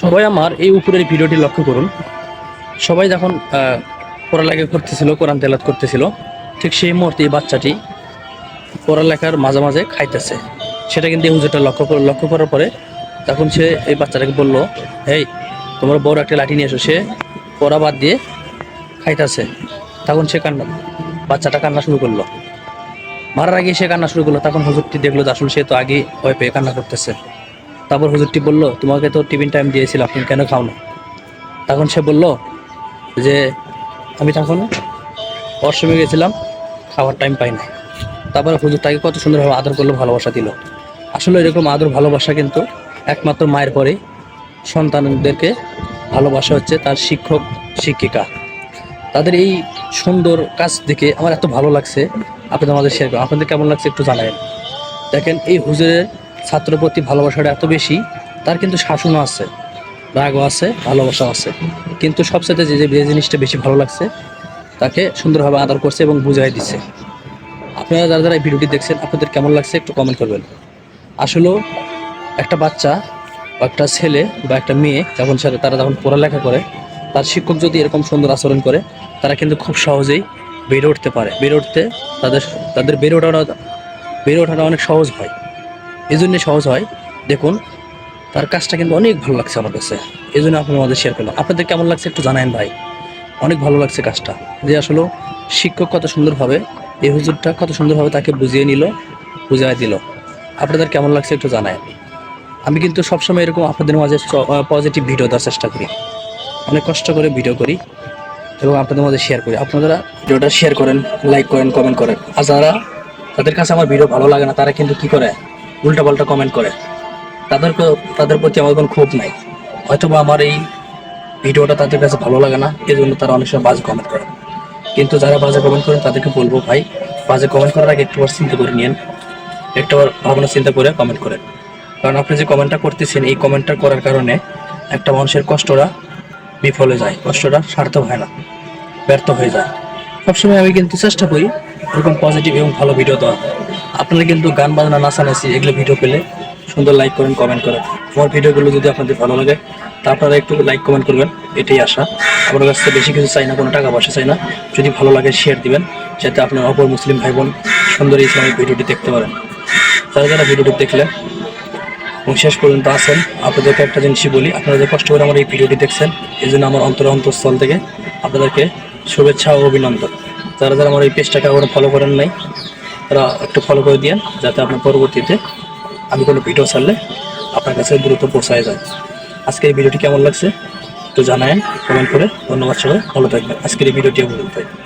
সবাই আমার এই উপরের ভিডিওটি লক্ষ্য করুন। সবাই যখন পড়ালেখা করতেছিল, কোরআন তেলাত করতেছিল, ঠিক সেই মুহূর্তে এই বাচ্চাটি পড়ালেখার মাঝে মাঝে খাইতেছে। সেটা কিন্তু এই হুজুরটা লক্ষ্য লক্ষ্য করার পরে তখন সে এই বাচ্চাটাকে বলল এই তোমার বড় একটা লাঠি নিয়ে এসো। সে পড়া বাদ দিয়ে খাইতেছে। তখন সে কান্না, বাচ্চাটা কান্না শুরু করল। মারার আগে সে কান্না শুরু করল। তখন হুজুরটি দেখল আসলে সে তো আগে ভয় পেয়ে কান্না করতেছে। তারপর হুজুরটি বলল, তোমাকে তো টিফিন টাইম দিয়েছিলাম তুমি কেন খাও না তখন সে বলল যে, আমি তখন অসময়ে গেছিলাম, খাওয়ার টাইম পাই না তারপরে হুজুর তাকে কত সুন্দরভাবে আদর করল, ভালোবাসা দিল। আসলে এরকম আদর, ভালোবাসা কিন্তু একমাত্র মায়ের পরে সন্তানদেরকে ভালোবাসা হচ্ছে তার শিক্ষক, শিক্ষিকা। তাদের এই সুন্দর কাজ দেখে আমার এত ভালো লাগছে। আপনাদের আমাদের শেয়ার করুন। আপনাদের কেমন লাগছে একটু জানাবেন। দেখেন, এই হুজুরের ছাত্র প্রতি ভালোবাসাটা এত বেশি, তার কিন্তু শাসনও আছে, রাগও আছে, ভালোবাসাও আছে। কিন্তু সবসাথে যে যে জিনিসটা বেশি ভালো লাগছে, তাকে সুন্দরভাবে আদর করছে এবং বুঝাই দিচ্ছে। আপনারা যারা যারা এই ভিডিওটি দেখছেন, আপনাদের কেমন লাগছে একটু কমেন্ট করবেন। আসলেও একটা বাচ্চা বা একটা ছেলে বা একটা মেয়ে যখন সে তারা যখন পড়ালেখা করে, তার শিক্ষক যদি এরকম সুন্দর আচরণ করে, তারা কিন্তু খুব সহজেই বেড়ে উঠতে পারে। বেড়ে উঠতে তাদের তাদের বেড়ে ওঠাটা বেড়ে ওঠাটা অনেক সহজ হয়। এই জন্যে সহজ হয়। দেখুন, তার কাজটা কিন্তু অনেক ভালো লাগছে আমার কাছে। এই জন্য আপনি আমাদের শেয়ার করলাম। আপনাদের কেমন লাগছে একটু জানায়েন ভাই। অনেক ভালো লাগছে কাজটা। যে আসলে শিক্ষক কত সুন্দরভাবে, এই হুজুরটা কত সুন্দরভাবে তাকে বুঝিয়ে নিল, বুঝিয়ে দিল। আপনাদের কেমন লাগছে একটু জানায় আমি কিন্তু সবসময় এরকম আপনাদের মাঝে পজিটিভ ভিডিও দেওয়ার চেষ্টা করি। অনেক কষ্ট করে ভিডিও করি এবং আপনাদের মধ্যে শেয়ার করি। আপনারা ভিডিওটা শেয়ার করেন লাইক করেন কমেন্ট করেন। আর যারা তাদের কাছে আমার ভিডিও ভালো লাগে না, তারা কিন্তু কি করে? উল্টা পাল্টা কমেন্ট করে তাদেরকে তাদের প্রতি আমার কোনো ক্ষোভ নাই। হয়তো বা আমার এই ভিডিওটা তাদের কাছে ভালো লাগে না এই জন্য তারা অনেক সময় বাজে কমেন্ট করে। কিন্তু যারা বাজে কমেন্ট করেন তাদেরকে বলব ভাই, বাজে কমেন্ট করার আগে একটুবার চিন্তা করে নিন একটাবার ভাবনা চিন্তা করে কমেন্ট করেন। কারণ আপনি যে কমেন্টটা করতেছেন, এই কমেন্টটা করার কারণে একটা মানুষের কষ্টটা বিফলে যায়, কষ্টটা সার্থক হয় না, ব্যর্থ হয়ে যায়। সবসময় আমি কিন্তু চেষ্টা করি এরকম পজিটিভ এবং ভালো ভিডিও দেওয়া আপনারা কিন্তু গান বাজনা না নাচানাচি এগুলো ভিডিও পেলে সুন্দর লাইক করেন কমেন্ট করেন। আমার ভিডিওগুলো যদি আপনাদের ভালো লাগে, তা আপনারা একটু লাইক কমেন্ট করবেন, এটাই আশা। আপনার কাছ বেশি কিছু চাই না, কোনো টাকা পয়সা চাই না। যদি ভালো লাগে শেয়ার দিবেন, যাতে আপনার অপর মুসলিম ভাই বোন সুন্দর ইসলামিক ভিডিওটি দেখতে পারেন। যারা যারা ভিডিওটি দেখলেন, এবং শেষ পর্যন্ত আছেন, আপনাদেরকে একটা জিনিসই বলি, আপনারা যে কষ্ট করে আমার এই ভিডিওটি দেখছেন, এই জন্য আমার অন্তর অন্তঃস্থল থেকে আপনাদেরকে শুভেচ্ছা ও অভিনন্দন। যারা যারা আমার এই পেজটাকে এখনও ফলো করেন নাই তারা একটু ফলো করে দিয়েন, যাতে আপনার পরবর্তীতে আমি কোনো ভিডিও ছাড়লে আপনার কাছে দ্রুত পৌঁছায় যায়। আজকের এই ভিডিওটি কেমন লাগছে একটু জানায় কমেন্ট করে। ধন্যবাদ সবাই, ভালো থাকবেন। আজকের এই ভিডিওটি আমি পর্যন্তই